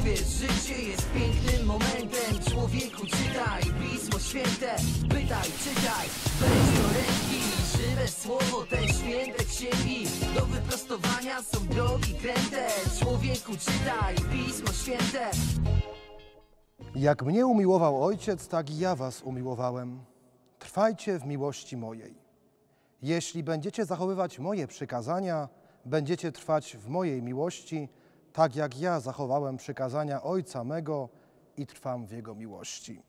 Uwierz, życie jest pięknym momentem. Człowieku czytaj Pismo Święte. Pytaj, czytaj, weź do ręki Żywe słowo, te święte księgi. Do wyprostowania są drogi kręte. Człowieku czytaj Pismo Święte. Jak mnie umiłował Ojciec, tak i ja was umiłowałem. Trwajcie w miłości mojej. Jeśli będziecie zachowywać moje przykazania, będziecie trwać w mojej miłości, tak jak ja zachowałem przykazania Ojca mego i trwam w Jego miłości.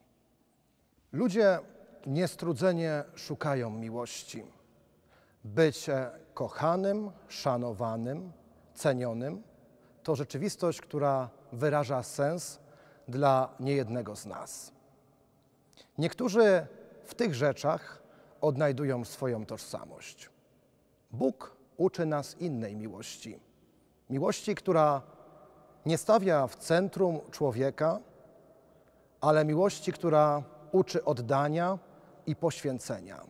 Ludzie niestrudzenie szukają miłości. Bycie kochanym, szanowanym, cenionym to rzeczywistość, która wyraża sens dla niejednego z nas. Niektórzy w tych rzeczach odnajdują swoją tożsamość. Bóg uczy nas innej miłości. Miłości, która nie stawia w centrum człowieka, ale miłości, która uczy oddania i poświęcenia.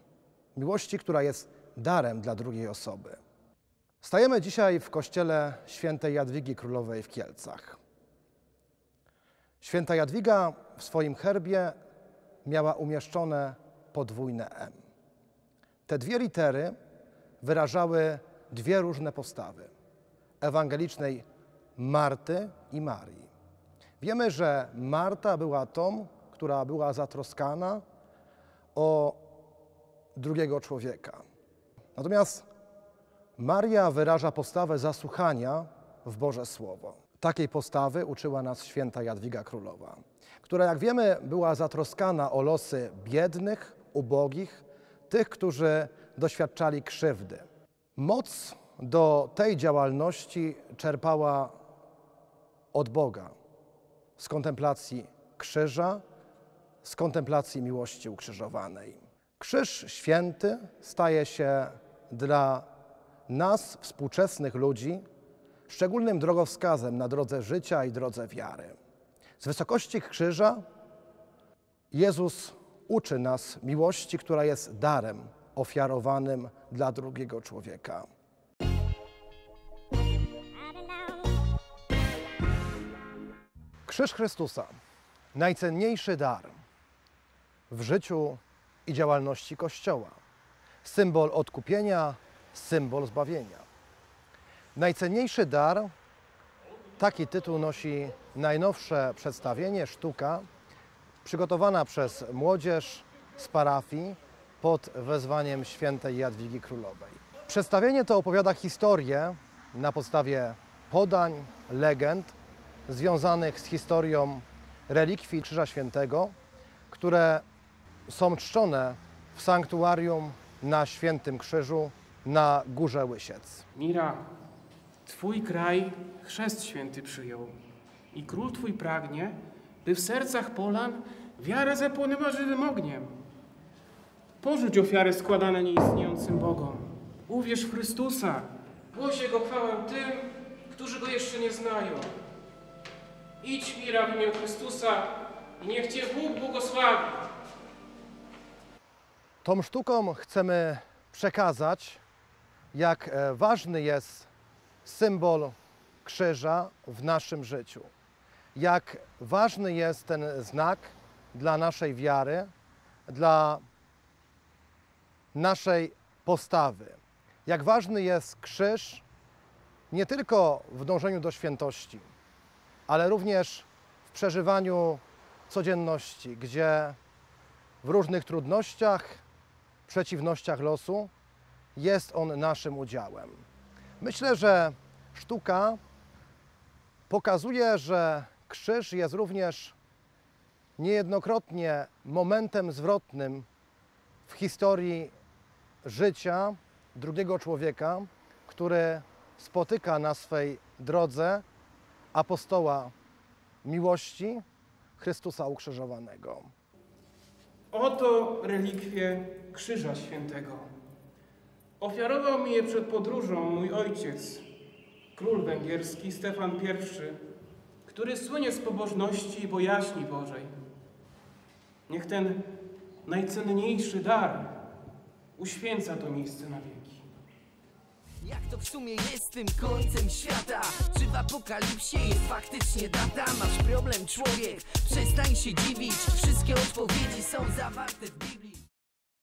Miłości, która jest darem dla drugiej osoby. Stajemy dzisiaj w kościele świętej Jadwigi Królowej w Kielcach. Święta Jadwiga w swoim herbie miała umieszczone podwójne M. Te dwie litery wyrażały dwie różne postawy ewangelicznej Marty i Marii. Wiemy, że Marta była tą, która była zatroskana o drugiego człowieka. Natomiast Maria wyraża postawę zasłuchania w Boże Słowo. Takiej postawy uczyła nas święta Jadwiga Królowa, która, jak wiemy, była zatroskana o losy biednych, ubogich, tych, którzy doświadczali krzywdy. Moc do tej działalności czerpała od Boga, z kontemplacji krzyża, z kontemplacji miłości ukrzyżowanej. Krzyż święty staje się dla nas, współczesnych ludzi, szczególnym drogowskazem na drodze życia i drodze wiary. Z wysokości krzyża Jezus uczy nas miłości, która jest darem ofiarowanym dla drugiego człowieka. Krzyż Chrystusa, najcenniejszy dar w życiu i działalności Kościoła. Symbol odkupienia, symbol zbawienia. Najcenniejszy dar, taki tytuł nosi najnowsze przedstawienie, sztuka, przygotowana przez młodzież z parafii pod wezwaniem świętej Jadwigi Królowej. Przedstawienie to opowiada historię na podstawie podań, legend związanych z historią relikwii Krzyża Świętego, które są czczone w sanktuarium na Świętym Krzyżu na Górze Łysiec. Mira, Twój kraj chrzest święty przyjął i król Twój pragnie, by w sercach Polan wiara zapłonęła żywym ogniem. Porzuć ofiary składane nieistniejącym Bogom. Uwierz w Chrystusa. Głoś Jego chwałę tym, którzy Go jeszcze nie znają. Idź, Mira, w imię Chrystusa i niech Cię Bóg błogosławi. Tą sztuką chcemy przekazać, jak e, ważny jest symbol krzyża w naszym życiu. Jak ważny jest ten znak dla naszej wiary, dla naszej postawy. Jak ważny jest krzyż nie tylko w dążeniu do świętości, ale również w przeżywaniu codzienności, gdzie w różnych trudnościach, przeciwnościach losu jest on naszym udziałem. Myślę, że sztuka pokazuje, że krzyż jest również niejednokrotnie momentem zwrotnym w historii życia drugiego człowieka, który spotyka na swej drodze apostoła miłości Chrystusa ukrzyżowanego. Oto relikwie Krzyża Świętego. Ofiarował mi je przed podróżą mój ojciec, król węgierski Stefan I, który słynie z pobożności i bojaźni Bożej. Niech ten najcenniejszy dar uświęca to miejsce na wieki. Jak to w sumie jest tym końcem świata? Czy w apokalipsie jest faktycznie data? Masz problem człowiek, przestań się dziwić Wszystkie odpowiedzi są zawarte